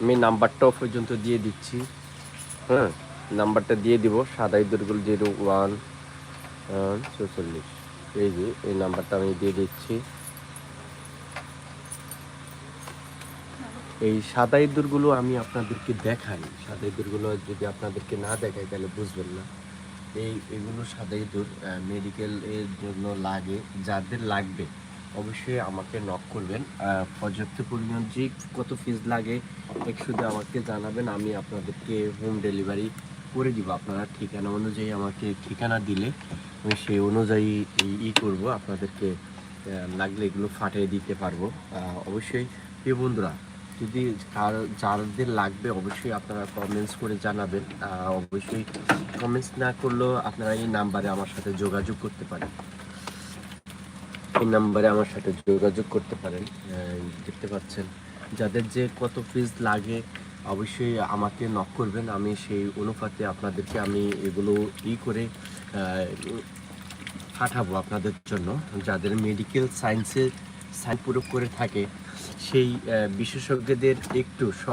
আমি নাম্বারটাও পর্যন্ত দিয়ে দিচ্ছি হ্যাঁ? নাম্বারটা দিয়ে দিব সাদা ইঁদুরগুলো জিরো ওয়ান চৌচল্লিশ। এই যে, এই নাম্বারটা আমি দিয়ে দিচ্ছি। এই সাদা ইঁদুরগুলো আমি আপনাদেরকে দেখাই। সাদা ইঁদুরগুলো যদি আপনাদেরকে না দেখাই, তাহলে বুঝবেন না। এই, এগুলো সাদা ইঁদুর মেডিকেল এর জন্য লাগে, যাদের লাগবে। অবশ্যই আমাকে নক করবেন। পর্যাপ্ত পরিমাণ যে কত ফিজ লাগে শুধু আমাকে জানাবেন, আমি আপনাদেরকে হোম ডেলিভারি করে দিব। আপনারা ঠিকানা অনুযায়ী আমাকে ঠিকানা দিলে আমি সেই অনুযায়ী ই- ই করব, আপনাদেরকে লাগলে এগুলো ফাটিয়ে দিতে পারব। অবশ্যই প্রিয় বন্ধুরা, যদি কার যাদের লাগবে অবশ্যই আপনারা কমেন্টস করে জানাবেন। অবশ্যই কমেন্টস না করলেও আপনারা এই নাম্বারে আমার সাথে যোগাযোগ করতে পারেন। এই নাম্বারে আমার সাথে যোগাযোগ করতে পারেন দেখতে পাচ্ছেন। যাদের যে কত ফিস লাগে, অবশ্যই আমাকে নক করবেন। আমি সেই অনুপাতে আপনাদেরকে আমি এগুলো ই করে পাঠাবো আপনাদের জন্য। যাদের মেডিকেল সায়েন্সে সাইন প্রয়োগ করে থাকে, সেই বিশেষজ্ঞদের একটু